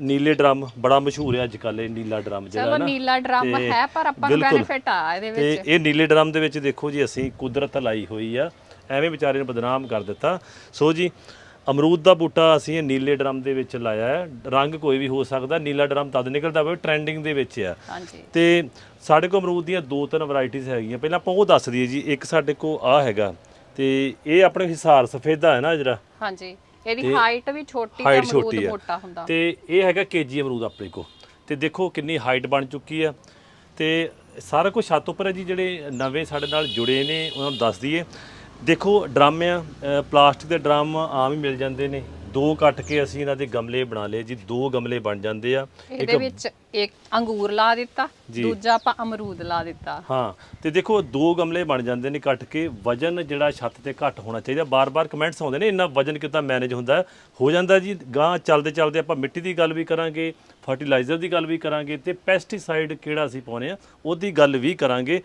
ਨੀਲੇ ਡਰਮ ਬੜਾ ਮਸ਼ਹੂਰ ਹੈ ਅੱਜ ਕੱਲ ਇਹ ਨੀਲਾ ਡਰਮ ਜਿਹੜਾ ਚਲੋ ਨਾ। ਨੀਲਾ ਡਰਮ ਤੇ ਹੈ ਪਰ ਆਪਾਂ ਨੂੰ ਬਿਲਕੁਲ। ਬੈਨੀਫਿਟ ਆ ਇਹਦੇ ਤੇ ਵਿੱਚ। ਇਹ ਨੀਲੇ ਡਰਮ ਦੇ ਵਿੱਚ ਦੇਖੋ ਜੀ ਅਸੀਂ ਕੁਦਰਤ ਲਾਈ ਹੋਈ ਆ। ਐਵੇਂ ਵਿਚਾਰੇ ਨੂੰ ਬਦਨਾਮ ਕਰ ਦਿੱਤਾ। ਸੋ ਜੀ ਅਮਰੂਦ ਦਾ ਬੂਟਾ ਅਸੀਂ ਇਹ ਨੀਲੇ ਡਰਮ ਦੇ ਵਿੱਚ ਲਾਇਆ ਹੈ। ਰੰਗ ਕੋਈ ਵੀ ਹੋ ਸਕਦਾ ਨੀਲਾ ਡਰਮ ਤਦ ਨਿਕਲਦਾ ਵੇ ਟ੍ਰੈਂਡਿੰਗ ਦੇ ਵਿੱਚ ਆ। ਹਾਂਜੀ। ਤੇ ਸਾਡੇ ਕੋਲ ਅਮਰੂਦ ਦੀਆਂ ਦੋ ਤਿੰਨ ਵੈਰਾਈਟੀਆਂ ਹੈਗੀਆਂ। ਪਹਿਲਾਂ ਆਪਾਂ ਉਹ ਦੱਸ ਦਈਏ ਜੀ ਇੱਕ ਸਾਡੇ ਕੋਲ ਆ ਹੈਗਾ। ਤੇ ਇਹ ਆਪਣੇ ਹਿਸਾਰ ਸਫੇਦਾ ਹੈ ਨਾ ਜਿਹੜਾ ਹਾਂਜੀ। ਇਹਦੀ ਹਾਈਟ ਵੀ ਛੋਟੀ ਤੇ ਹਾਈਟ ਅਮਰੂਦ ਛੋਟੀ ਆ। ਮੋਟਾ ਹੁੰਦਾ। ਤੇ ਇਹ ਹੈਗਾ ਕੇਜੀ ਅਮਰੂਦ ਆਪਣੇ ਕੋ ਤੇ ਦੇਖੋ ਕਿੰਨੀ ਹਾਈਟ ਬਣ ਚੁੱਕੀ ਆ। ਤੇ ਸਾਰਾ ਕੁਝ ਛੱਤ ਉੱਪਰ ਹੈ ਜੀ ਜਿਹੜੇ ਨਵੇਂ ਸਾਡੇ ਨਾਲ ਜੁੜੇ ਨੇ ਉਹਨਾਂ ਨੂੰ ਦੱਸ ਦਈਏ। ਦੇਖੋ ਡਰਮ ਆ ਅ, ਪਲਾਸਟਿਕ ਦੇ ਡਰਮ ਆਮ ਹੀ ਮਿਲ ਜਾਂਦੇ ਨੇ। ਦੋ ਕੱਟ ਕੇ ਅਸੀਂ ਇਹਨਾਂ ਦੇ ਗਮਲੇ ਬਣਾ ਲਏ ਜੀ ਦੋ ਗਮਲੇ ਬਣ ਜਾਂਦੇ ਆ। ਇਹਦੇ ਵਿੱਚ ਇੱਕ ਅੰਗੂਰ ਲਾ ਦਿੱਤਾ ਦੂਜਾ ਆਪਾਂ ਅਮਰੂਦ ਲਾ ਦਿੱਤਾ। ਹਾਂ ਤੇ ਦੇਖੋ ਦੋ ਗਮਲੇ ਬਣ ਜਾਂਦੇ ਨੇ ਕੱਟ ਕੇ ਵਜਨ ਜਿਹੜਾ ਛੱਤ ਤੇ ਘੱਟ ਹੋਣਾ ਚਾਹੀਦਾ। ਬਾਰ-ਬਾਰ ਕਮੈਂਟਸ ਆਉਂਦੇ ਨੇ ਇੰਨਾ ਵਜਨ ਕਿੱਦਾਂ ਮੈਨੇਜ ਹੁੰਦਾ? ਹੈ? ਹੋ ਜਾਂਦਾ ਜੀ ਗਾਂ ਚੱਲਦੇ ਚੱਲਦੇ ਆਪਾਂ ਮਿੱਟੀ ਦੀ ਗੱਲ ਵੀ ਕਰਾਂਗੇ ਫਰਟੀਲਾਈਜ਼ਰ ਦੀ ਗੱਲ ਵੀ ਕਰਾਂਗੇ ਤੇ ਪੈਸਟੀਸਾਈਡ ਕਿਹੜਾ ਅਸੀਂ ਪਾਉਨੇ ਆ ਉਹਦੀ ਗੱਲ ਵੀ ਕਰਾਂਗੇ।